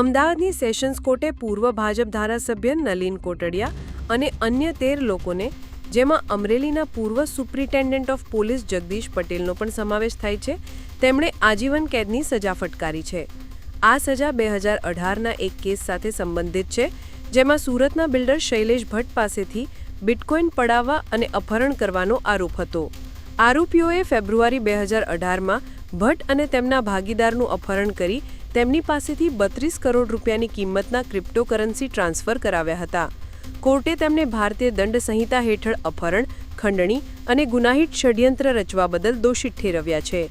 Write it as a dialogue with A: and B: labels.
A: અમદાવાદની સેશન્સ કોર્ટે પૂર્વ ભાજપ ધારાસભ્ય નલિન કોટડિયા અને અન્ય તેર લોકોને, જેમાં અમરેલીના પૂર્વ સુપ્રિન્ટેન્ડન્ટ ઓફ પોલીસ જગદીશ પટેલનો પણ સમાવેશ થાય છે, તેમણે આજીવન કેદની સજા ફટકારી છે. આ સજા બે હજાર અઢારના એક કેસ સાથે સંબંધિત છે, જેમાં સુરતના બિલ્ડર શૈલેષ ભટ્ટ પાસેથી બિટકોઇન પડાવવા અને અપહરણ કરવાનો આરોપ હતો. આરોપીઓએ ફેબ્રુઆરી બે હજાર અઢારમાં ભટ્ટ અને તેમના ભાગીદારનું અપહરણ કરી તેમની પાસેથી બત્રીસ કરોડ રૂપિયાની કિંમતના ક્રિપ્ટોકરન્સી ટ્રાન્સફર કરાવ્યા હતા. કોર્ટે તેમને ભારતીય દંડ સંહિતા હેઠળ અપહરણ, ખંડણી અને ગુનાહિત ષડયંત્ર રચવા બદલ દોષિત ઠેરવ્યા છે.